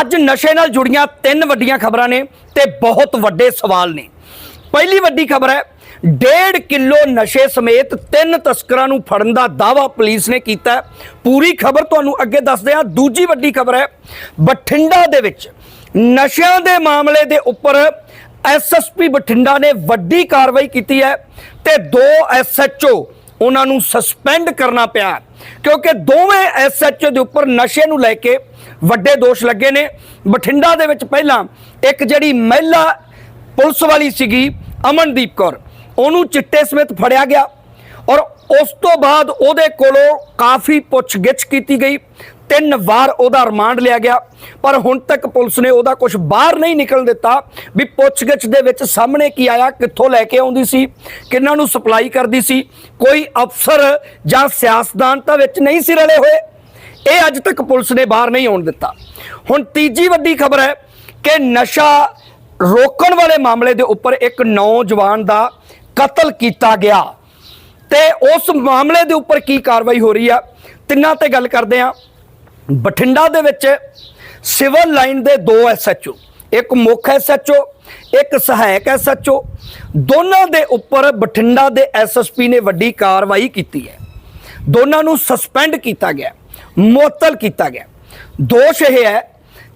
ਅੱਜ ਨਸ਼ੇ ਨਾਲ ਜੁੜੀਆਂ ਤਿੰਨ ਵੱਡੀਆਂ ਖਬਰਾਂ ਨੇ ਤੇ ਬਹੁਤ ਵੱਡੇ ਸਵਾਲ ਨੇ। ਪਹਿਲੀ ਵੱਡੀ ਖਬਰ ਹੈ 1.5 ਕਿਲੋ ਨਸ਼ੇ ਸਮੇਤ ਤਿੰਨ ਤਸਕਰਾਂ ਨੂੰ ਫੜਨ ਦਾ ਦਾਅਵਾ ਪੁਲਿਸ ਨੇ ਕੀਤਾ। ਪੂਰੀ ਖਬਰ ਤੁਹਾਨੂੰ ਅੱਗੇ ਦੱਸਦੇ ਹਾਂ। ਦੂਜੀ ਵੱਡੀ ਖਬਰ ਹੈ, ਬਠਿੰਡਾ ਦੇ ਵਿੱਚ ਨਸ਼ਿਆਂ ਦੇ ਮਾਮਲੇ ਦੇ ਉੱਪਰ ਐਸਐਸਪੀ ਬਠਿੰਡਾ ਨੇ ਵੱਡੀ ਕਾਰਵਾਈ ਕੀਤੀ ਹੈ ਤੇ ਦੋ ਐਸਐਚਓ ਉਹਨਾਂ ਨੂੰ ਸਸਪੈਂਡ ਕਰਨਾ ਪਿਆ। ਕਿਉਂਕਿ ਦੋਵੇਂ ਐਸਐਚਓ ਦੇ ਉੱਪਰ ਨਸ਼ੇ ਨੂੰ ਲੈ ਕੇ ਵੱਡੇ ਦੋਸ਼ ਲੱਗੇ ਨੇ। ਬਠਿੰਡਾ ਦੇ ਵਿੱਚ ਪਹਿਲਾਂ ਇੱਕ ਜਿਹੜੀ ਮਹਿਲਾ ਪੁਲਿਸ ਵਾਲੀ ਸੀਗੀ, ਅਮਨਦੀਪ ਕੌਰ, ਉਹਨੂੰ ਚਿੱਟੇ ਸਮੇਤ ਫੜਿਆ ਗਿਆ ਔਰ ਉਸ ਤੋਂ ਬਾਅਦ ਉਹਦੇ ਕੋਲੋਂ ਕਾਫੀ ਪੁੱਛਗਿੱਛ ਕੀਤੀ ਗਈ। ਤਿੰਨ ਵਾਰ ਉਹਦਾ ਰਿਮਾਂਡ ਲਿਆ ਗਿਆ। ਪਰ ਹੁਣ ਤੱਕ ਪੁਲਿਸ ਨੇ ਉਹਦਾ ਕੁਝ ਬਾਹਰ ਨਹੀਂ ਨਿਕਲਣ ਦਿੱਤਾ। ਵੀ ਪੁੱਛਗਿੱਛ ਦੇ ਵਿੱਚ ਸਾਹਮਣੇ ਕੀ ਆਇਆ, ਕਿੱਥੋਂ ਲੈ ਕੇ ਆਉਂਦੀ ਸੀ ਕਿੰਨਾਂ ਨੂੰ ਸਪਲਾਈ ਕਰਦੀ ਸੀ, ਕੋਈ ਅਫਸਰ ਜਾਂ ਸਿਆਸਤਦਾਨ ਤਾਂ ਵਿੱਚ ਨਹੀਂ ਸੀ ਰਲੇ ਹੋਏ। ਇਹ ਅੱਜ ਤੱਕ ਪੁਲਿਸ ਨੇ ਬਾਹਰ ਨਹੀਂ ਆਉਣ ਦਿੱਤਾ। ਹੁਣ ਤੀਜੀ ਵੱਡੀ ਖਬਰ ਹੈ ਕਿ ਨਸ਼ਾ ਰੋਕਣ ਵਾਲੇ ਮਾਮਲੇ ਦੇ ਉੱਪਰ ਇੱਕ ਨੌਜਵਾਨ ਦਾ ਕਤਲ ਕੀਤਾ ਗਿਆ। ਤੇ ਉਸ ਮਾਮਲੇ ਦੇ ਉੱਪਰ ਕੀ ਕਾਰਵਾਈ ਹੋ ਰਹੀ ਆ, ਤਿੰਨਾਂ ਤੇ ਗੱਲ ਕਰਦੇ ਆ ਬਠਿੰਡਾ ਦੇ ਵਿੱਚ ਸਿਵਲ ਲਾਈਨ ਦੇ ਦੋ ਐਸਐਚਓ ਇੱਕ ਮੁੱਖ ਐਸਐਚਓ ਇੱਕ ਸਹਾਇਕ ਐਸਐਚਓ ਦੋਨਾਂ ਦੇ ਉੱਪਰ ਬਠਿੰਡਾ ਦੇ ਐਸਐਸਪੀ ਨੇ ਵੱਡੀ ਕਾਰਵਾਈ ਕੀਤੀ ਹੈ। ਦੋਨਾਂ ਨੂੰ ਸਸਪੈਂਡ ਕੀਤਾ ਗਿਆ, ਮੁਅੱਤਲ ਕੀਤਾ ਗਿਆ। ਦੋਸ਼ ਇਹ ਹੈ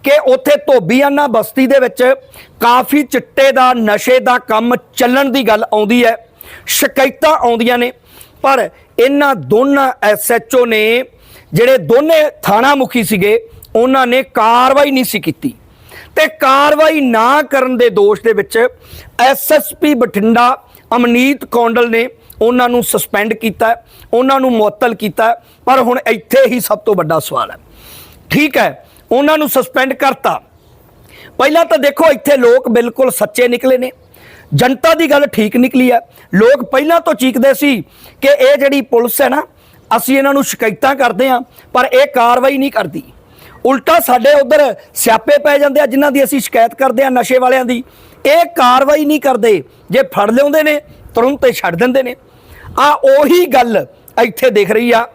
ਕਿ ਉੱਥੇ ਧੋਬੀਆਨਾ ਬਸਤੀ ਦੇ ਵਿੱਚ ਕਾਫੀ ਚਿੱਟੇ ਦਾ, ਨਸ਼ੇ ਦਾ ਕੰਮ ਚੱਲਣ ਦੀ ਗੱਲ ਆਉਂਦੀ ਹੈ, ਸ਼ਿਕਾਇਤਾਂ ਆਉਂਦੀਆਂ ਨੇ, ਪਰ ਇਹਨਾਂ ਦੋਨਾਂ ਐਸਐਚਓ ਨੇ ਜਿਹੜੇ ਦੋਨੇ ਥਾਣਾ ਮੁਖੀ ਸੀਗੇ, ਉਹਨਾਂ ਨੇ ਕਾਰਵਾਈ ਨਹੀਂ ਸੀ ਕੀਤੀ। ਤੇ ਕਾਰਵਾਈ ਨਾ ਕਰਨ ਦੇ ਦੋਸ਼ ਦੇ ਵਿੱਚ ਐਸਐਸਪੀ ਬਠਿੰਡਾ ਅਮਨੀਤ ਕੌਂਡਲ ਨੇ ਉਹਨਾਂ ਨੂੰ ਸਸਪੈਂਡ ਕੀਤਾ, ਉਹਨਾਂ ਨੂੰ ਮੁਅੱਤਲ ਕੀਤਾ। ਪਰ ਹੁਣ ਇੱਥੇ ਹੀ ਸਭ ਤੋਂ ਵੱਡਾ ਸਵਾਲ ਹੈ। ਠੀਕ ਹੈ, ਉਹਨਾਂ ਨੂੰ ਸਸਪੈਂਡ ਕਰਤਾ। ਪਹਿਲਾਂ ਤਾਂ ਦੇਖੋ, ਇੱਥੇ ਲੋਕ ਬਿਲਕੁਲ ਸੱਚੇ ਨਿਕਲੇ ਨੇ। ਜਨਤਾ ਦੀ ਗੱਲ ਠੀਕ ਨਿਕਲੀ ਹੈ। ਲੋਕ ਪਹਿਲਾਂ ਤੋਂ ਚੀਕਦੇ ਸੀ ਕਿ ਇਹ ਜਿਹੜੀ ਪੁਲਿਸ ਹੈ ਨਾ ਅਸੀਂ ਇਹਨਾਂ ਨੂੰ ਸ਼ਿਕਾਇਤਾਂ ਕਰਦੇ ਹਾਂ, ਪਰ ਇਹ ਕਾਰਵਾਈ ਨਹੀਂ ਕਰਦੀ। ਉਲਟਾ ਸਾਡੇ ਉਧਰ ਸਿਆਪੇ ਪੈ ਜਾਂਦੇ ਆ, ਜਿਨ੍ਹਾਂ ਦੀ ਅਸੀਂ ਸ਼ਿਕਾਇਤ ਕਰਦੇ ਆ ਨਸ਼ੇ ਵਾਲਿਆਂ ਦੀ। ਇਹ ਕਾਰਵਾਈ ਨਹੀਂ ਕਰਦੇ, ਜੇ ਫੜ ਲਿਆਉਂਦੇ ਨੇ, ਤੁਰੰਤ ਹੀ ਛੱਡ ਦਿੰਦੇ ਨੇ। ਆ ਉਹੀ ਗੱਲ ਇੱਥੇ ਦਿਖ ਰਹੀ ਆ।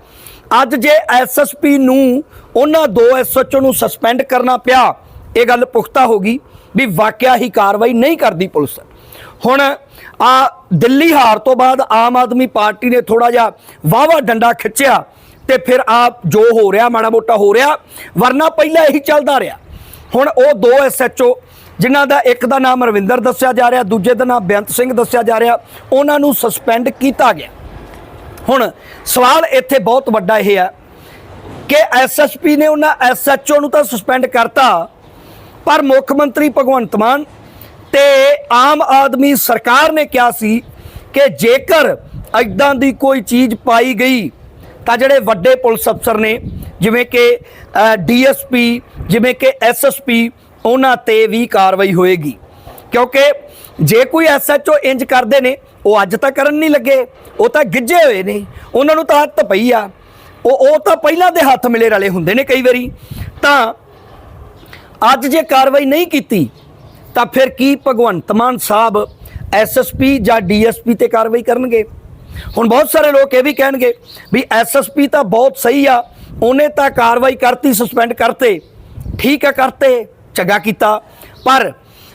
ਅੱਜ ਜੇ ਐਸਐਸਪੀ ਨੂੰ, ਉਹਨਾਂ ਦੋ ਐਸਐਚਓ ਨੂੰ ਸਸਪੈਂਡ ਕਰਨਾ ਪਿਆ, ਇਹ ਗੱਲ ਪੁਖਤਾ ਹੋ ਗਈ ਵੀ ਵਾਕਿਆ ਹੀ ਕਾਰਵਾਈ ਨਹੀਂ ਕਰਦੀ ਪੁਲਿਸ। ਹੁਣ ਆ ਦਿੱਲੀ ਹਾਰ ਤੋਂ ਬਾਅਦ ਆਮ ਆਦਮੀ ਪਾਰਟੀ ਨੇ ਥੋੜਾ ਜਿਹਾ ਵਾਵਾ ਡੰਡਾ ਖਿੱਚਿਆ ਤੇ ਫਿਰ ਆ ਜੋ ਹੋ ਰਿਹਾ, ਮਾੜਾ ਮੋਟਾ ਹੋ ਰਿਹਾ, ਵਰਨਾ ਪਹਿਲਾਂ ਇਹੀ ਚੱਲਦਾ ਰਿਹਾ। ਹੁਣ ਉਹ ਦੋ ਐਸਐਚਓ ਜਿਨ੍ਹਾਂ ਦਾ ਇੱਕ ਦਾ ਨਾਮ ਰਵਿੰਦਰ ਦੱਸਿਆ ਜਾ ਰਿਹਾ, ਦੂਜੇ ਦਾ ਨਾਮ ਬੇਅੰਤ ਸਿੰਘ ਦੱਸਿਆ ਜਾ ਰਿਹਾ, ਉਹਨਾਂ ਨੂੰ ਸਸਪੈਂਡ ਕੀਤਾ ਗਿਆ। ਹੁਣ ਸਵਾਲ ਇੱਥੇ ਬਹੁਤ ਵੱਡਾ ਇਹ ਹੈ ਕਿ ਐਸਐਸਪੀ ਨੇ ਉਹਨਾਂ ਐਸਐਚਓ ਨੂੰ ਤਾਂ ਸਸਪੈਂਡ ਕਰਤਾ, ਪਰ ਮੁੱਖ ਮੰਤਰੀ ਭਗਵੰਤ ਮਾਨ ਤੇ ਆਮ ਆਦਮੀ ਸਰਕਾਰ ਨੇ ਕਿਹਾ ਸੀ ਕਿ ਜੇਕਰ ਐਦਾਂ ਦੀ ਕੋਈ ਚੀਜ਼ ਪਾਈ ਗਈ, ਤਾਂ ਜਿਹੜੇ ਵੱਡੇ ਪੁਲਿਸ ਅਫਸਰ ਨੇ, ਜਿਵੇਂ ਕਿ ਡੀਐਸਪੀ, ਜਿਵੇਂ ਕਿ ਐਸਐਸਪੀ, ਉਹਨਾਂ ਤੇ ਵੀ ਕਾਰਵਾਈ ਹੋਏਗੀ। ਕਿਉਂਕਿ ਜੇ ਕੋਈ ਐਸਐਚਓ ਇੰਜ ਕਰਦੇ ਨੇ, ਉਹ ਅੱਜ ਤਾਂ ਕਰਨ ਨਹੀਂ ਲੱਗੇ, ਉਹ ਤਾਂ ਗਿੱਜੇ ਹੋਏ ਨੇ, ਉਹਨਾਂ ਨੂੰ ਤਾਂ ਹੱਥ ਪਈ ਆ। ਉਹ ਉਹ ਤਾਂ ਪਹਿਲਾਂ ਦੇ ਹੱਥ ਮਿਲੇ ਰਲੇ ਹੁੰਦੇ ਨੇ ਕਈ ਵਾਰੀ। ਤਾਂ ਅੱਜ ਜੇ ਕਾਰਵਾਈ ਨਹੀਂ ਕੀਤੀ ਤਾਂ ਫਿਰ ਕੀ ਭਗਵੰਤ ਮਾਨ ਸਾਹਿਬ ਐਸਐਸਪੀ ਜਾਂ ਡੀਐਸਪੀ ਤੇ ਕਾਰਵਾਈ ਕਰਨਗੇ? ਹੁਣ ਬਹੁਤ ਸਾਰੇ ਲੋਕ ਇਹ ਵੀ ਕਹਿਣਗੇ ਵੀ ਐਸਐਸਪੀ ਤਾਂ ਬਹੁਤ ਸਹੀ ਆ, ਉਹਨੇ ਤਾਂ ਕਾਰਵਾਈ ਕਰਤੀ ਸਸਪੈਂਡ ਕਰਤੇ। ਠੀਕ ਆ, ਕਰਤੇ, ਚੰਗਾ ਕੀਤਾ। ਪਰ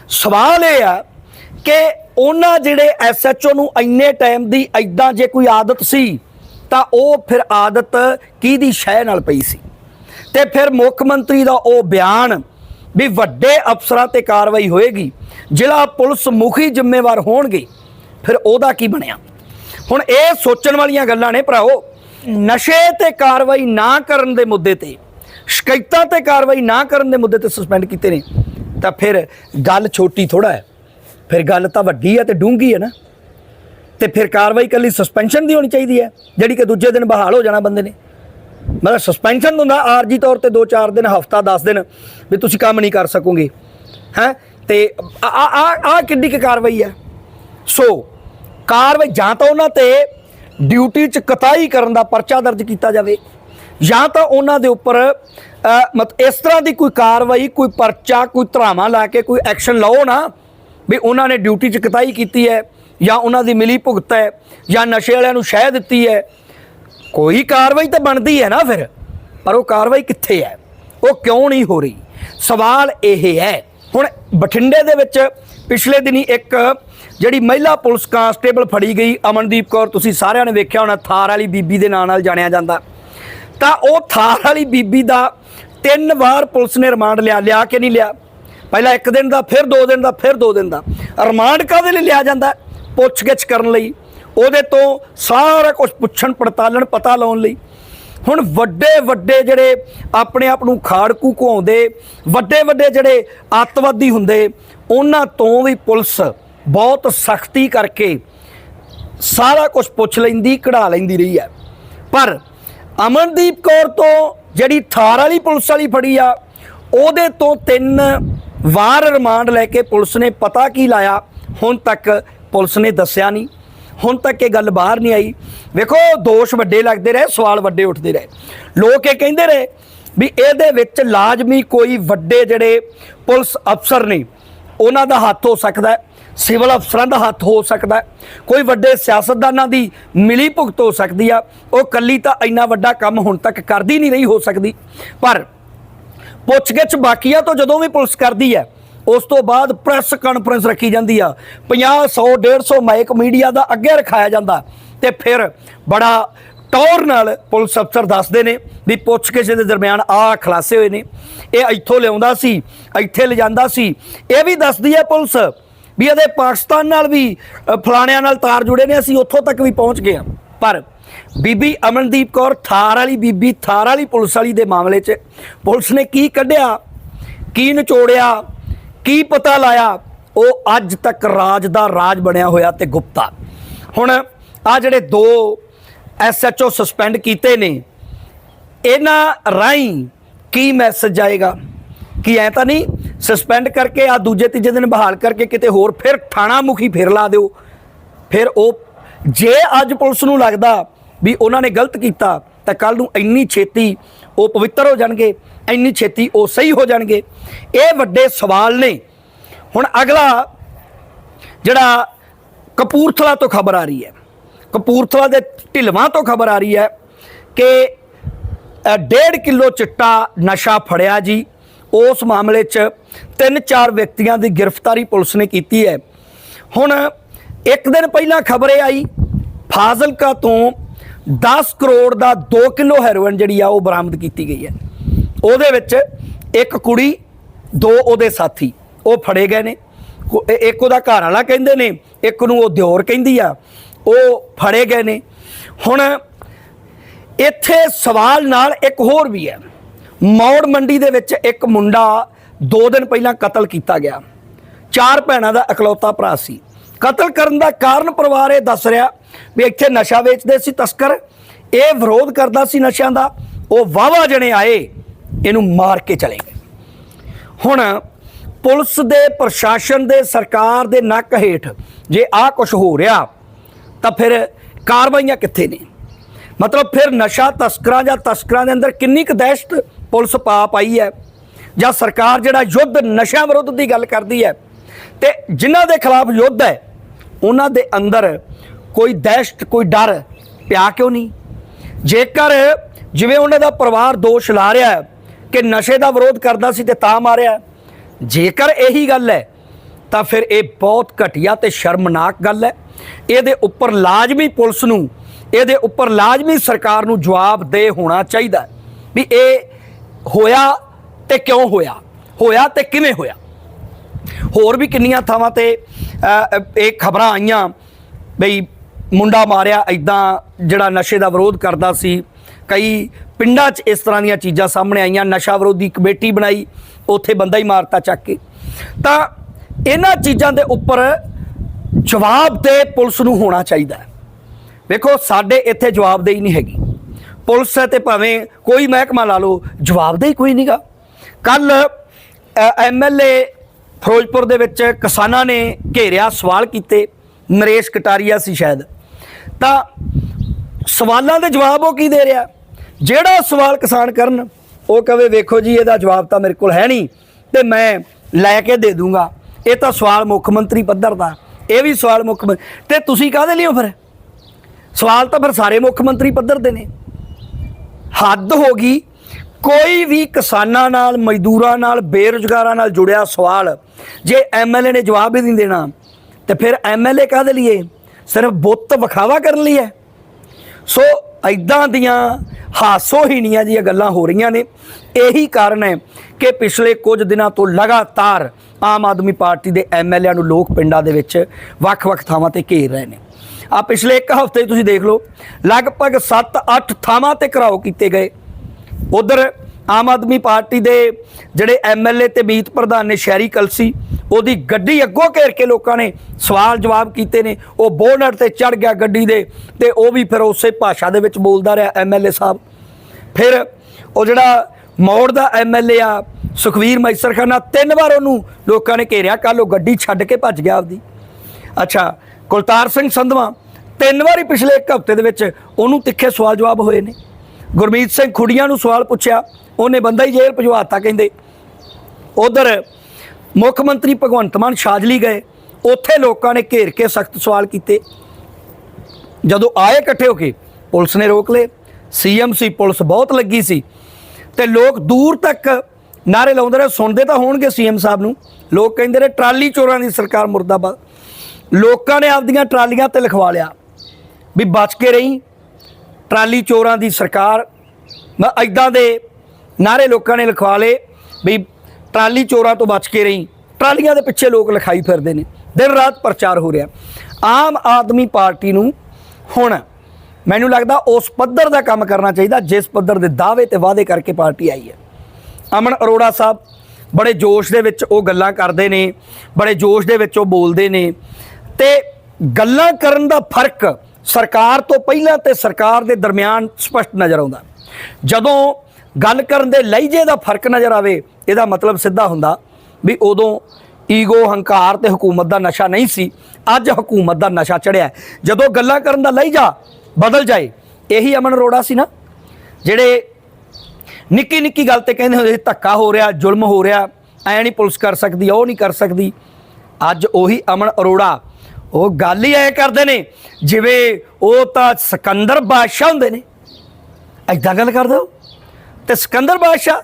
ਸਵਾਲ ਇਹ ਆ ਕਿ ਉਹਨਾਂ ਜਿਹੜੇ ਐਸਐਚਓ ਨੂੰ ਇੰਨੇ ਟਾਈਮ ਦੀ ਐਦਾਂ ਜੇ ਕੋਈ ਆਦਤ ਸੀ, ਤਾਂ ਉਹ ਫਿਰ ਆਦਤ ਕਿਹਦੀ ਸ਼ੈ ਨਾਲ ਪਈ ਸੀ? ਤੇ ਫਿਰ ਮੁੱਖ ਮੰਤਰੀ ਦਾ ਉਹ ਬਿਆਨ ਵੀ ਵੱਡੇ ਅਫਸਰਾਂ ਤੇ ਕਾਰਵਾਈ ਹੋਏਗੀ ਜ਼ਿਲ੍ਹਾ ਪੁਲਿਸ ਮੁਖੀ ਜ਼ਿੰਮੇਵਾਰ ਹੋਣਗੇ, ਫਿਰ ਉਹਦਾ ਕੀ ਬਣਿਆ? ਹੁਣ ਇਹ ਸੋਚਣ ਵਾਲੀਆਂ ਗੱਲਾਂ ਨੇ ਭਰਾਓ, ਨਸ਼ੇ ਤੇ ਕਾਰਵਾਈ ਨਾ ਕਰਨ ਦੇ ਮੁੱਦੇ ਤੇ, ਸ਼ਿਕਾਇਤਾਂ ਤੇ ਕਾਰਵਾਈ ਨਾ ਕਰਨ ਦੇ ਮੁੱਦੇ ਤੇ ਸਸਪੈਂਡ ਕੀਤੇ ਨੇ, ਤਾਂ ਫਿਰ ਗੱਲ ਛੋਟੀ ਥੋੜਾ ਹੈ, ਫਿਰ ਗੱਲ ਤਾਂ ਵੱਡੀ ਹੈ ਤੇ ਡੂੰਗੀ ਹੈ ਨਾ, ਤੇ ਫਿਰ ਕਾਰਵਾਈ ਕੱਲੀ ਸਸਪੈਂਸ਼ਨ ਦੀ ਹੋਣੀ ਚਾਹੀਦੀ ਹੈ, ਜਿਹੜੀ ਕਿ ਦੂਜੇ ਦਿਨ ਬਹਾਲ ਹੋ ਜਾਣਾ ਬੰਦੇ ਨੇ। ਮਤਲਬ ਸਸਪੈਂਸ਼ਨ ਹੁੰਦਾ ਆਰਜੀ ਤੌਰ ਤੇ 2-4 ਦਿਨ, ਹਫਤਾ 10 ਦਿਨ ਵੀ ਤੁਸੀਂ ਕੰਮ ਨਹੀਂ ਕਰ ਸਕੋਗੇ। ਹੈ? ਤੇ ਆ ਆ ਆ ਕਿੱਡੀ ਕੁ ਕਾਰਵਾਈ ਹੈ? ਸੋ ਕਾਰਵਾਈ ਜਾਂ ਤਾਂ ਉਹਨਾਂ ਤੇ ਡਿਊਟੀ 'ਚ ਕਤਾਈ ਕਰਨ ਦਾ ਪਰਚਾ ਦਰਜ ਕੀਤਾ ਜਾਵੇ, ਜਾਂ ਤਾਂ ਉਹਨਾਂ ਦੇ ਉੱਪਰ ਮਤ, ਇਸ ਤਰ੍ਹਾਂ ਦੀ ਕੋਈ ਕਾਰਵਾਈ, ਕੋਈ ਪਰਚਾ, ਕੋਈ ਧਰਾਵਾਂ ਲਾ ਕੇ ਕੋਈ ਐਕਸ਼ਨ ਲਓ ਨਾ, ਵੀ ਉਹਨਾਂ ਨੇ ਡਿਊਟੀ 'ਚ ਕਤਾਈ ਕੀਤੀ ਹੈ, ਜਾਂ ਉਹਨਾਂ ਦੀ ਮਿਲੀ ਭੁਗਤ ਹੈ, ਜਾਂ ਨਸ਼ੇ ਵਾਲਿਆਂ ਨੂੰ ਸ਼ਹਿ ਦਿੱਤੀ ਹੈ ਕੋਈ ਕਾਰਵਾਈ ਤਾਂ ਬਣਦੀ ਹੈ ਨਾ ਫਿਰ, ਪਰ ਉਹ ਕਾਰਵਾਈ ਕਿੱਥੇ ਹੈ? ਉਹ ਕਿਉਂ ਨਹੀਂ ਹੋ ਰਹੀ? ਸਵਾਲ ਇਹ ਹੈ। ਹੁਣ ਬਠਿੰਡੇ ਦੇ ਵਿੱਚ ਪਿਛਲੇ ਦਿਨੀ ਇੱਕ ਜਿਹੜੀ ਮਹਿਲਾ ਪੁਲਿਸ ਕਾਂਸਟੇਬਲ ਫੜੀ ਗਈ, ਅਮਨਦੀਪ ਕੌਰ, ਤੁਸੀਂ ਸਾਰਿਆਂ ਨੇ ਵੇਖਿਆ ਹੋਣਾ, ਥਾਰ ਵਾਲੀ ਬੀਬੀ ਦੇ ਨਾਂ ਨਾਲ ਜਾਣਿਆ ਜਾਂਦਾ। ਤਾਂ ਉਹ ਥਾਰ ਵਾਲੀ ਬੀਬੀ ਦਾ ਤਿੰਨ ਵਾਰ ਪੁਲਿਸ ਨੇ ਰਿਮਾਂਡ ਲਿਆ ਲਿਆ ਕੇ ਨਹੀਂ ਲਿਆ। ਪਹਿਲਾਂ ਇੱਕ ਦਿਨ ਦਾ, ਫਿਰ ਦੋ ਦਿਨ ਦਾ, ਫਿਰ ਦੋ ਦਿਨ ਦਾ। ਰਿਮਾਂਡ ਕਾਹਦੇ ਲਈ ਲਿਆ ਜਾਂਦਾ? ਪੁੱਛਗਿੱਛ ਕਰਨ ਲਈ। ਉਹਦੇ ਤੋਂ ਸਾਰਾ ਕੁਝ ਪੁੱਛਣ ਪੜਤਾਲਣ ਪਤਾ ਲਾਉਣ ਲਈ। ਹੁਣ ਵੱਡੇ ਵੱਡੇ ਜਿਹੜੇ ਆਪਣੇ ਆਪ ਨੂੰ ਖਾੜਕੂ ਘੁਆਉਂਦੇ, ਵੱਡੇ ਵੱਡੇ ਜਿਹੜੇ ਅੱਤਵਾਦੀ ਹੁੰਦੇ, ਉਹਨਾਂ ਤੋਂ ਵੀ ਪੁਲਿਸ ਬਹੁਤ ਸਖਤੀ ਕਰਕੇ ਸਾਰਾ ਕੁਝ ਪੁੱਛ ਲੈਂਦੀ, ਕਢਾ ਲੈਂਦੀ ਰਹੀ ਹੈ। ਪਰ ਅਮਨਦੀਪ ਕੌਰ ਤੋਂ ਜਿਹੜੀ ਥਾਰ ਵਾਲੀ ਪੁਲਿਸ ਵਾਲੀ ਫੜੀ ਆ, ਉਹਦੇ ਤੋਂ ਤਿੰਨ ਵਾਰ ਰਿਮਾਂਡ ਲੈ ਕੇ ਪੁਲਿਸ ਨੇ ਪਤਾ ਕੀ ਲਾਇਆ, ਹੁਣ ਤੱਕ ਪੁਲਿਸ ਨੇ ਦੱਸਿਆ ਨਹੀਂ। ਹੁਣ ਤੱਕ ਇਹ ਗੱਲ ਬਾਹਰ ਨਹੀਂ ਆਈ। ਵੇਖੋ, ਦੋਸ਼ ਵੱਡੇ ਲੱਗਦੇ ਰਹੇ, ਸਵਾਲ ਵੱਡੇ ਉੱਠਦੇ ਰਹੇ। ਲੋਕ ਇਹ ਕਹਿੰਦੇ ਰਹੇ ਵੀ ਇਹਦੇ ਵਿੱਚ ਲਾਜ਼ਮੀ ਕੋਈ ਵੱਡੇ ਜਿਹੜੇ ਪੁਲਿਸ ਅਫਸਰ ਨੇ ਉਹਨਾਂ ਦਾ ਹੱਥ ਹੋ ਸਕਦਾ ਹੈ, ਸਿਵਲ ਅਫਸਰਾਂ ਦਾ ਹੱਥ ਹੋ ਸਕਦਾ ਕੋਈ ਵੱਡੇ ਸਿਆਸਤਦਾਨਾਂ ਦੀ ਮਿਲੀ ਭੁਗਤ ਹੋ ਸਕਦੀ ਆ। ਉਹ ਕੱਲੀ ਤਾਂ ਇੰਨਾ ਵੱਡਾ ਕੰਮ ਹੁਣ ਤੱਕ ਕਰਦੀ ਨਹੀਂ ਰਹੀ, ਹੋ ਸਕਦੀ। ਪਰ ਪੁੱਛਗਿੱਛ ਬਾਕੀਆਂ ਤੋਂ ਜਦੋਂ ਵੀ ਪੁਲਿਸ ਕਰਦੀ ਹੈ ਉਸ ਤੋਂ ਬਾਅਦ ਪ੍ਰੈਸ ਕਾਨਫਰੰਸ ਰੱਖੀ ਜਾਂਦੀ ਆ। 50 100 150 ਮਾਈਕ ਮੀਡੀਆ ਦਾ ਅੱਗੇ ਰਖਾਇਆ ਜਾਂਦਾ। ਤੇ ਫਿਰ ਬੜਾ ਟੌਰ ਨਾਲ ਪੁਲਿਸ ਅਫਸਰ ਦੱਸਦੇ ਨੇ ਵੀ ਪੁੱਛਗਿੱਛ ਦੇ ਦਰਮਿਆਨ ਆ ਖਲਾਸੇ ਹੋਏ ਨੇ। ਇਹ ਇੱਥੋਂ ਲਿਆਉਂਦਾ ਸੀ, ਇੱਥੇ ਲਿਜਾਂਦਾ ਸੀ। ਇਹ ਵੀ ਦੱਸਦੀ ਹੈ ਪੁਲਿਸ ਵੀ ਇਹਦੇ ਪਾਕਿਸਤਾਨ ਨਾਲ ਵੀ ਫਲਾਣਿਆਂ ਨਾਲ ਤਾਰ ਜੁੜੇ ਨੇ, ਅਸੀਂ ਉੱਥੋਂ ਤੱਕ ਵੀ ਪਹੁੰਚ ਗਏ ਹਾਂ। ਪਰ ਬੀਬੀ ਅਮਨਦੀਪ ਕੌਰ ਥਾਰ ਵਾਲੀ, ਬੀਬੀ ਥਾਰ ਵਾਲੀ ਪੁਲਿਸ ਵਾਲੀ ਦੇ ਮਾਮਲੇ 'ਚ ਪੁਲਿਸ ਨੇ ਕੀ ਕੱਢਿਆ, ਕੀ ਨਿਚੋੜਿਆ ਕੀ ਪਤਾ ਲਾਇਆ? ਉਹ ਅੱਜ ਤੱਕ ਰਾਜ ਦਾ ਰਾਜ ਬਣਿਆ ਹੋਇਆ ਤੇ ਗੁਪਤਾ। ਹੁਣ ਆ ਜਿਹੜੇ ਦੋ ਐਸਐਚਓ ਸਸਪੈਂਡ ਕੀਤੇ ਨੇ, ਇਹਨਾਂ ਰਾਹੀਂ ਕੀ ਮੈਸੇਜ ਜਾਏਗਾ ਕਿ ਐ ਤਾਂ ਨਹੀਂ ਸਸਪੈਂਡ ਕਰਕੇ ਆ ਦੂਜੇ ਤੀਜੇ ਦਿਨ ਬਹਾਲ ਕਰਕੇ ਕਿਤੇ ਹੋਰ ਫਿਰ ਥਾਣਾ ਮੁਖੀ ਫਿਰ ਲਾ ਦਿਓ। ਫਿਰ ਉਹ, ਜੇ ਅੱਜ ਪੁਲਿਸ ਨੂੰ ਲੱਗਦਾ ਵੀ ਉਹਨਾਂ ਨੇ ਗਲਤ ਕੀਤਾ, ਤਾਂ ਕੱਲ ਨੂੰ ਇੰਨੀ ਛੇਤੀ ਉਹ ਪਵਿੱਤਰ ਹੋ ਜਾਣਗੇ ਇੰਨੀ ਛੇਤੀ ਉਹ ਸਹੀ ਹੋ ਜਾਣਗੇ। ਇਹ ਵੱਡੇ ਸਵਾਲ ਨੇ। ਹੁਣ ਅਗਲਾ ਜਿਹੜਾ ਕਪੂਰਥਲਾ ਤੋਂ ਖਬਰ ਆ ਰਹੀ ਹੈ। ਕਪੂਰਥਲਾ ਦੇ ਢਿਲਵਾਂ ਤੋਂ ਖਬਰ ਆ ਰਹੀ ਹੈ ਕਿ ਅ, ਡੇਢ ਕਿਲੋ ਚਿੱਟਾ ਨਸ਼ਾ ਫੜਿਆ ਜੀ। ਉਸ ਮਾਮਲੇ 'ਚ ਤਿੰਨ ਚਾਰ ਵਿਅਕਤੀਆਂ ਦੀ ਗ੍ਰਿਫਤਾਰੀ ਪੁਲਿਸ ਨੇ ਕੀਤੀ ਹੈ। ਹੁਣ ਇੱਕ ਦਿਨ ਪਹਿਲਾਂ ਖਬਰ ਇਹ ਆਈ ਫਾਜ਼ਿਲਕਾ ਤੋਂ 10 ਕਰੋੜ ਦਾ 2 ਕਿਲੋ ਹੈਰੋਇਨ ਜਿਹੜੀ ਆ ਉਹ ਬਰਾਮਦ ਕੀਤੀ ਗਈ ਹੈ। ਉਹਦੇ ਵਿੱਚ ਇੱਕ ਕੁੜੀ, ਦੋ ਉਹਦੇ ਸਾਥੀ, ਉਹ ਫੜੇ ਗਏ ਨੇ। ਇੱਕ ਉਹਦਾ ਘਰ ਵਾਲਾ ਕਹਿੰਦੇ ਨੇ, ਇੱਕ ਨੂੰ ਉਹ ਦਿਓਰ ਕਹਿੰਦੀ ਆ, ਉਹ ਫੜੇ ਗਏ ਨੇ। ਹੁਣ ਇੱਥੇ ਸਵਾਲ ਨਾਲ ਇੱਕ ਹੋਰ ਵੀ ਹੈ। ਮੌੜ ਮੰਡੀ ਦੇ ਵਿੱਚ ਇੱਕ ਮੁੰਡਾ 2 ਦਿਨ ਪਹਿਲਾਂ ਕਤਲ ਕੀਤਾ ਗਿਆ। ਚਾਰ ਭੈਣਾਂ ਦਾ ਇਕਲੌਤਾ ਭਰਾ ਸੀ। ਕਤਲ ਕਰਨ ਦਾ ਕਾਰਨ ਪਰਿਵਾਰ ਇਹ ਦੱਸ ਰਿਹਾ ਵੀ ਇੱਥੇ ਨਸ਼ਾ ਵੇਚਦੇ ਸੀ ਤਸਕਰ। ਇਹ ਵਿਰੋਧ ਕਰਦਾ ਸੀ ਨਸ਼ਿਆਂ ਦਾ। ਉਹ ਵਾਵਾ ਜਣੇ ਆਏ, ਇਹਨੂੰ ਮਾਰ ਕੇ ਚਲੇ ਗਏ। ਹੁਣ ਪੁਲਿਸ ਦੇ, ਪ੍ਰਸ਼ਾਸਨ ਦੇ, ਸਰਕਾਰ ਦੇ ਨੱਕ ਹੇਠ ਜੇ ਆਹ ਕੁਝ ਹੋ ਰਿਹਾ, ਤਾਂ ਫਿਰ ਕਾਰਵਾਈਆਂ ਕਿੱਥੇ ਨੇ? ਮਤਲਬ ਫਿਰ ਨਸ਼ਾ ਤਸਕਰਾਂ ਜਾਂ ਤਸਕਰਾਂ ਦੇ ਅੰਦਰ ਕਿੰਨੀ ਕੁ ਦਹਿਸ਼ਤ ਪੁਲਿਸ ਪਾ ਪਾਈ ਹੈ? ਜਾਂ ਸਰਕਾਰ ਜਿਹੜਾ ਯੁੱਧ ਨਸ਼ਿਆਂ ਵਿਰੁੱਧ ਦੀ ਗੱਲ ਕਰਦੀ ਹੈ, ਤੇ ਜਿਨ੍ਹਾਂ ਦੇ ਖਿਲਾਫ ਯੁੱਧ ਹੈ, ਉਹਨਾਂ ਦੇ ਅੰਦਰ ਕੋਈ ਦਹਿਸ਼ਤ, ਕੋਈ ਡਰ ਪਿਆ ਕਿਉਂ ਨਹੀਂ? ਜੇਕਰ ਜਿਵੇਂ ਉਹਨਾਂ ਦਾ ਪਰਿਵਾਰ ਦੋਸ਼ ਲਾ ਰਿਹਾ ਹੈ ਕਿ ਨਸ਼ੇ ਦਾ ਵਿਰੋਧ ਕਰਦਾ ਸੀ ਤੇ ਤਾਂ ਮਾਰਿਆ ਜੇਕਰ ਇਹੀ ਗੱਲ ਹੈ, ਤਾਂ ਫਿਰ ਇਹ ਬਹੁਤ ਘਟੀਆ ਤੇ ਸ਼ਰਮਨਾਕ ਗੱਲ ਹੈ। ਇਹਦੇ ਉੱਪਰ ਲਾਜ਼ਮੀ ਪੁਲਿਸ ਨੂੰ, ਇਹਦੇ ਉੱਪਰ ਲਾਜ਼ਮੀ ਸਰਕਾਰ ਨੂੰ ਜਵਾਬ ਦੇ ਹੋਣਾ ਚਾਹੀਦਾ ਵੀ ਇਹ ਹੋਇਆ ਤੇ ਕਿਉਂ ਹੋਇਆ ਹੋਇਆ ਤੇ ਕਿਵੇਂ ਹੋਇਆ। ਹੋਰ ਵੀ ਕਿੰਨੀਆਂ ਥਾਵਾਂ ਤੇ ਇਹ ਖਬਰਾਂ ਆਈਆਂ ਬਈ ਮੁੰਡਾ ਮਾਰਿਆ ਐਦਾਂ ਜਿਹੜਾ ਨਸ਼ੇ ਦਾ ਵਿਰੋਧ ਕਰਦਾ ਸੀ। ਕਈ ਪਿੰਡਾਂ 'ਚ ਇਸ ਤਰ੍ਹਾਂ ਦੀਆਂ ਚੀਜ਼ਾਂ ਸਾਹਮਣੇ ਆਈਆਂ। ਨਸ਼ਾ ਵਿਰੋਧੀ ਕਮੇਟੀ ਬਣਾਈ, ਉੱਥੇ ਬੰਦਾ ਹੀ ਮਾਰਤਾ ਚੱਕ ਕੇ। ਤਾਂ ਇਹਨਾਂ ਚੀਜ਼ਾਂ ਦੇ ਉੱਪਰ ਜਵਾਬ ਦੇ ਪੁਲਿਸ ਨੂੰ ਹੋਣਾ ਚਾਹੀਦਾ ਹੈ। ਵੇਖੋ, ਸਾਡੇ ਇੱਥੇ ਜਵਾਬਦੇਹੀ ਨਹੀਂ ਹੈਗੀ। ਪੁਲਿਸ ਹੈ ਤੇ ਭਾਵੇਂ ਕੋਈ ਮਹਿਕਮਾ ਲਾ ਲਓ, ਜਵਾਬਦੇਹੀ ਕੋਈ ਨਹੀਂਗਾ ਕੱਲ ਐਮਐਲਏ ਫਿਰੋਜ਼ਪੁਰ ਦੇ ਵਿੱਚ ਕਿਸਾਨਾਂ ਨੇ ਘੇਰਿਆ ਸਵਾਲ ਕੀਤੇ। ਨਰੇਸ਼ ਕਟਾਰੀਆ ਸੀ ਸ਼ਾਇਦ। ਤਾਂ ਸਵਾਲਾਂ ਦੇ ਜਵਾਬ ਉਹ ਕੀ ਦੇ ਰਿਹਾ? ਜਿਹੜਾ ਸਵਾਲ ਕਿਸਾਨ ਕਰਨ, ਉਹ ਕਵੇ, ਵੇਖੋ ਜੀ, ਇਹਦਾ ਜਵਾਬ ਤਾਂ ਮੇਰੇ ਕੋਲ ਹੈ ਨਹੀਂ, ਤੇ ਮੈਂ ਲੈ ਕੇ ਦੇ ਦੂੰਗਾ। ਇਹ ਤਾਂ ਸਵਾਲ ਮੁੱਖ ਮੰਤਰੀ ਪੱਧਰ ਦਾ, ਇਹ ਵੀ ਸਵਾਲ ਮੁੱਖ ਮੰ- ਤੇ ਤੁਸੀਂ ਕਾਹਦੇ ਲਈ ਹੋ ਫਿਰ? ਸਵਾਲ ਤਾਂ ਫਿਰ ਸਾਰੇ ਮੁੱਖ ਮੰਤਰੀ ਪੱਧਰ ਦੇ ਨੇ। ਹੱਦ ਹੋ ਗਈ, ਕੋਈ ਵੀ ਕਿਸਾਨਾਂ ਨਾਲ, ਮਜ਼ਦੂਰਾਂ ਨਾਲ, ਬੇਰੁਜ਼ਗਾਰਾਂ ਨਾਲ ਜੁੜਿਆ ਸਵਾਲ, ਜੇ ਐਮਐਲਏ ਨੇ ਜਵਾਬ ਹੀ ਨਹੀਂ ਦੇਣਾ, ਤੇ ਫਿਰ ਐਮਐਲਏ ਕਾਹਦੇ ਲਈ ਸਿਰਫ ਬੁੱਤ ਵਿਖਾਵਾ ਕਰਨ ਲਈ ਹੈ। ਸੋ ਐਦਾਂ ਦੀਆਂ ਹਾਸੋਹੀਣੀਆਂ ਜੀਆਂ ਗੱਲਾਂ ਹੋ ਰਹੀਆਂ ਨੇ। ਇਹੀ ਕਾਰਨ ਹੈ ਕਿ ਪਿਛਲੇ ਕੁਝ ਦਿਨਾਂ ਤੋਂ ਲਗਾਤਾਰ ਆਮ ਆਦਮੀ ਪਾਰਟੀ ਦੇ ਐਮਐਲਏਆਂ ਨੂੰ ਲੋਕ ਪਿੰਡਾਂ ਦੇ ਵਿੱਚ ਵੱਖ-ਵੱਖ ਥਾਵਾਂ ਤੇ ਘੇਰ ਰਹੇ ਨੇ। ਆ ਪਿਛਲੇ ਇੱਕ ਹਫ਼ਤੇ ਤੁਸੀਂ ਦੇਖ ਲਓ, ਲਗਭਗ 7-8 ਥਾਵਾਂ ਤੇ ਘਰਾਓ ਕੀਤੇ ਗਏ। ਉਧਰ ਆਮ ਆਦਮੀ ਪਾਰਟੀ ਦੇ ਜਿਹੜੇ ਐਮਐਲਏ ਤੇ ਮੀਤ ਪ੍ਰਧਾਨ ਨੇ ਸ਼ਹਿਰੀ ਕਲਸੀ, ਉਹਦੀ ਗੱਡੀ ਅੱਗੋਂ ਘੇਰ ਕੇ ਲੋਕਾਂ ਨੇ ਸਵਾਲ ਜਵਾਬ ਕੀਤੇ ਨੇ। ਉਹ ਬੋਨਟ ਤੇ ਚੜ ਗਿਆ ਗੱਡੀ ਦੇ ਤੇ ਉਹ ਵੀ ਫਿਰ ਉਸੇ ਭਾਸ਼ਾ ਦੇ ਵਿੱਚ ਬੋਲਦਾ ਰਿਹਾ ਐਮਐਲਏ ਸਾਹਿਬ। ਫਿਰ ਉਹ ਜਿਹੜਾ ਮੌੜ ਦਾ ਐਮਐਲਏ ਆ, ਸੁਖਵੀਰ ਮੈਸਰਖਾਨਾ, ਤਿੰਨ ਵਾਰ ਉਹਨੂੰ ਲੋਕਾਂ ਨੇ ਘੇਰਿਆ। ਕੱਲ ਉਹ ਗੱਡੀ ਛੱਡ ਕੇ ਭੱਜ ਗਿਆ ਆਪਦੀ। ਅੱਛਾ, ਕੁਲਤਾਰ ਸਿੰਘ ਸੰਧਵਾ, ਤਿੰਨ ਵਾਰੀ ਪਿਛਲੇ ਇੱਕ ਹਫ਼ਤੇ ਦੇ ਵਿੱਚ ਉਹਨੂੰ ਤਿੱਖੇ ਸਵਾਲ ਜਵਾਬ ਹੋਏ ਨੇ। ਗੁਰਮੀਤ ਸਿੰਘ ਖੁੜੀਆਂ ਨੂੰ ਸਵਾਲ ਪੁੱਛਿਆ, ਉਹਨੇ ਬੰਦਾ ਹੀ ਜੇਲ੍ਹ ਭਜਵਾਤਾ ਕਹਿੰਦੇ। ਉਧਰ ਮੁੱਖ ਮੰਤਰੀ ਭਗਵੰਤ ਮਾਨ ਸ਼ਾਜਲੀ ਗਏ, ਉੱਥੇ ਲੋਕਾਂ ਨੇ ਘੇਰ ਕੇ ਸਖਤ ਸਵਾਲ ਕੀਤੇ। ਜਦੋਂ ਆਏ ਇਕੱਠੇ ਹੋ ਕੇ, ਪੁਲਿਸ ਨੇ ਰੋਕ ਲਏ, ਸੀਐਮ ਸੀ, ਪੁਲਿਸ ਬਹੁਤ ਲੱਗੀ ਸੀ। ਤੇ ਲੋਕ ਦੂਰ ਤੱਕ ਨਾਰੇ ਲਾਉਂਦੇ ਰਹੇ, ਸੁਣਦੇ ਤਾਂ ਹੋਣਗੇ ਸੀਐਮ ਸਾਹਿਬ ਨੂੰ। ਲੋਕ ਕਹਿੰਦੇ ਨੇ ਟਰਾਲੀ ਚੋਰਾਂ ਦੀ ਸਰਕਾਰ ਮੁਰਦਾਬਾਦ। ਲੋਕਾਂ ਨੇ ਆਪਦੀਆਂ ਟਰਾਲੀਆਂ ਤੇ ਲਿਖਵਾ ਲਿਆ ਵੀ ਬਚ ਕੇ ਰਹੀ ਟਰਾਲੀ ਚੋਰਾਂ ਦੀ ਸਰਕਾਰ। ਮੈਂ ਐਦਾਂ ਦੇ ਨਾਰੇ ਲੋਕਾਂ ਨੇ ਲਿਖਵਾ ਲਏ ਵੀ ਟਰਾਲੀ ਚੋਰਾਂ ਤੋਂ ਬਚ ਕੇ ਰਹੀ। ਟਰਾਲੀਆਂ ਦੇ ਪਿੱਛੇ ਲੋਕ ਲਿਖਾਈ ਫਿਰਦੇ ਨੇ। ਦਿਨ ਰਾਤ ਪ੍ਰਚਾਰ ਹੋ ਰਿਹਾ। ਆਮ ਆਦਮੀ ਪਾਰਟੀ ਨੂੰ ਹੁਣ ਮੈਨੂੰ ਲੱਗਦਾ ਉਸ ਪੱਧਰ ਦਾ ਕੰਮ ਕਰਨਾ ਚਾਹੀਦਾ, ਜਿਸ ਪੱਧਰ ਦੇ ਦਾਅਵੇ ਤੇ ਵਾਅਦੇ ਕਰਕੇ ਪਾਰਟੀ ਆਈ ਹੈ। ਅਮਨ ਅਰੋੜਾ ਸਾਹਿਬ ਬੜੇ ਜੋਸ਼ ਦੇ ਵਿੱਚ ਉਹ ਗੱਲਾਂ ਕਰਦੇ ਨੇ, ਬੜੇ ਜੋਸ਼ ਦੇ ਵਿੱਚ ਉਹ ਬੋਲਦੇ ਨੇ। ਤੇ ਗੱਲਾਂ ਕਰਨ ਦਾ ਫ਼ਰਕ ਸਰਕਾਰ ਤੋਂ ਪਹਿਲਾਂ ਤੇ ਸਰਕਾਰ ਦੇ ਦਰਮਿਆਨ ਸਪਸ਼ਟ ਨਜ਼ਰ ਆਉਂਦਾ। ਜਦੋਂ ਗੱਲ ਕਰਨ ਦੇ ਲਹਿਜੇ ਦਾ ਫ਼ਰਕ ਨਜ਼ਰ ਆਵੇ, ਇਹਦਾ ਮਤਲਬ ਸਿੱਧਾ ਹੁੰਦਾ ਵੀ ਉਦੋਂ ਈਗੋ ਹੰਕਾਰ ਤੇ ਹਕੂਮਤ ਦਾ ਨਸ਼ਾ ਨਹੀਂ ਸੀ, ਅੱਜ ਹਕੂਮਤ ਦਾ ਨਸ਼ਾ ਚੜਿਆ। ਜਦੋਂ ਗੱਲਾਂ ਕਰਨ ਦਾ ਲਹਿਜਾ ਬਦਲ ਜਾਏ, ਇਹੀ ਅਮਨ ਅਰੋੜਾ ਸੀ ਨਾ, ਜਿਹੜੇ ਨਿੱਕੀ ਨਿੱਕੀ ਗੱਲ ਤੇ ਕਹਿੰਦੇ ਹੁੰਦੇ ਸੀ, ਧੱਕਾ ਹੋ ਰਿਹਾ, ਜ਼ੁਲਮ ਹੋ ਰਿਹਾ, ਐ ਨਹੀਂ ਪੁਲਿਸ ਕਰ ਸਕਦੀ, ਉਹ ਨਹੀਂ ਕਰ ਸਕਦੀ। ਅੱਜ ਉਹੀ ਅਮਨ ਅਰੋੜਾ ਉਹ ਗੱਲ ਹੀ ਐ ਕਰਦੇ ਨੇ, ਜਿਵੇਂ ਉਹ ਤਾਂ ਸਿਕੰਦਰ ਬਾਦਸ਼ਾਹ ਹੁੰਦੇ ਨੇ। ਐਦਾਂ ਗੱਲ ਕਰਦੇ ਹੋ? ਤੇ ਸਿਕੰਦਰ ਬਾਦਸ਼ਾਹ,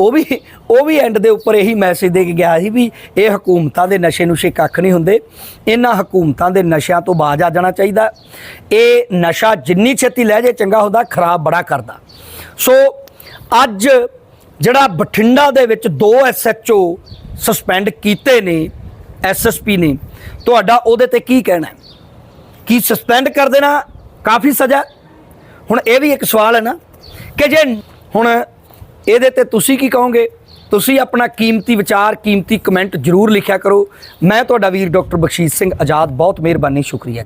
ਉਹ ਵੀ ਉਹ ਵੀ ਐਂਡ ਦੇ ਉੱਪਰ ਇਹੀ ਮੈਸੇਜ ਦੇ ਕੇ ਗਿਆ ਸੀ ਵੀ ਇਹ ਹਕੂਮਤਾਂ ਦੇ ਨਸ਼ੇ ਨੁਸ਼ੇ ਕੱਖ ਨਹੀਂ ਹੁੰਦੇ। ਇਹਨਾਂ ਹਕੂਮਤਾਂ ਦੇ ਨਸ਼ਿਆਂ ਤੋਂ ਬਾਜ ਆ ਜਾਣਾ ਚਾਹੀਦਾ। ਇਹ ਨਸ਼ਾ ਜਿੰਨੀ ਛੇਤੀ ਲੈ ਜੇ, ਚੰਗਾ ਹੁੰਦਾ, ਖਰਾਬ ਬੜਾ ਕਰਦਾ। ਸੋ ਅੱਜ ਜਿਹੜਾ ਬਠਿੰਡਾ ਦੇ ਵਿੱਚ ਦੋ ਐਸਐਚਓ ਸਸਪੈਂਡ ਕੀਤੇ ਨੇ ਐਸਐਸਪੀ ਨੇ ਤੁਹਾਡਾ ਉਹਦੇ ਤੇ ਕੀ ਕਹਿਣਾ ਕੀ ਸਸਪੈਂਡ ਕਰ ਦੇਣਾ ਕਾਫੀ ਸਜ਼ਾ ਹੁਣ ਇਹ ਵੀ ਇੱਕ ਸਵਾਲ ਹੈ ਨਾ ਕਿ ਜੇ ਹੁਣ ਇਹਦੇ ਤੇ ਤੁਸੀਂ ਕੀ ਕਹੋਗੇ? ਤੁਸੀਂ ਆਪਣਾ ਕੀਮਤੀ ਵਿਚਾਰ, ਕੀਮਤੀ ਕਮੈਂਟ ਜਰੂਰ ਲਿਖਿਆ ਕਰੋ। ਮੈਂ ਤੁਹਾਡਾ ਵੀਰ ਡਾਕਟਰ ਬਖਸ਼ੀਸ਼ ਸਿੰਘ ਆਜ਼ਾਦ, ਬਹੁਤ ਮਿਹਰਬਾਨੀ, ਸ਼ੁਕਰੀਆ